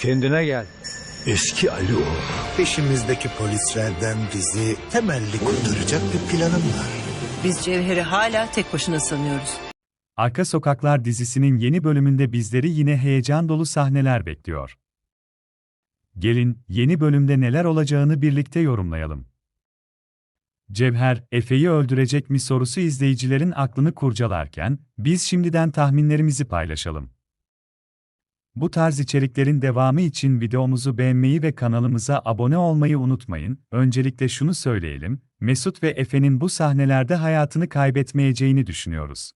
Kendine gel. Eski Ali o. Peşimizdeki polislerden bizi temelli kurtaracak bir planım var. Biz Cevher'i hala tek başına sanıyoruz. Arka Sokaklar dizisinin yeni bölümünde bizleri yine heyecan dolu sahneler bekliyor. Gelin, yeni bölümde neler olacağını birlikte yorumlayalım. Cevher, Efe'yi öldürecek mi sorusu izleyicilerin aklını kurcalarken, biz şimdiden tahminlerimizi paylaşalım. Bu tarz içeriklerin devamı için videomuzu beğenmeyi ve kanalımıza abone olmayı unutmayın. Öncelikle şunu söyleyelim, Mesut ve Efe'nin bu sahnelerde hayatını kaybetmeyeceğini düşünüyoruz.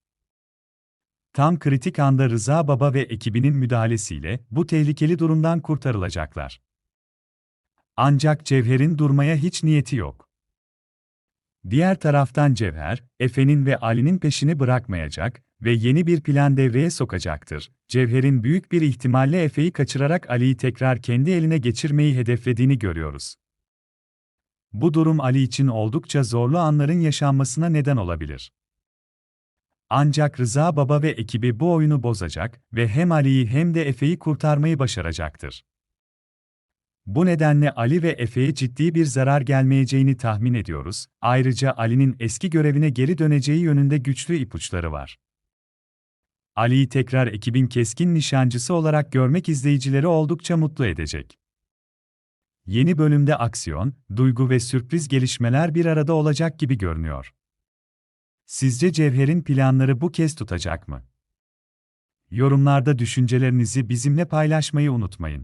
Tam kritik anda Rıza Baba ve ekibinin müdahalesiyle bu tehlikeli durumdan kurtarılacaklar. Ancak Cevher'in durmaya hiç niyeti yok. Diğer taraftan Cevher, Efe'nin ve Ali'nin peşini bırakmayacak ve yeni bir plan devreye sokacaktır. Cevher'in büyük bir ihtimalle Efe'yi kaçırarak Ali'yi tekrar kendi eline geçirmeyi hedeflediğini görüyoruz. Bu durum Ali için oldukça zorlu anların yaşanmasına neden olabilir. Ancak Rıza Baba ve ekibi bu oyunu bozacak ve hem Ali'yi hem de Efe'yi kurtarmayı başaracaktır. Bu nedenle Ali ve Efe'ye ciddi bir zarar gelmeyeceğini tahmin ediyoruz. Ayrıca Ali'nin eski görevine geri döneceği yönünde güçlü ipuçları var. Ali'yi tekrar ekibin keskin nişancısı olarak görmek izleyicileri oldukça mutlu edecek. Yeni bölümde aksiyon, duygu ve sürpriz gelişmeler bir arada olacak gibi görünüyor. Sizce Cevher'in planları bu kez tutacak mı? Yorumlarda düşüncelerinizi bizimle paylaşmayı unutmayın.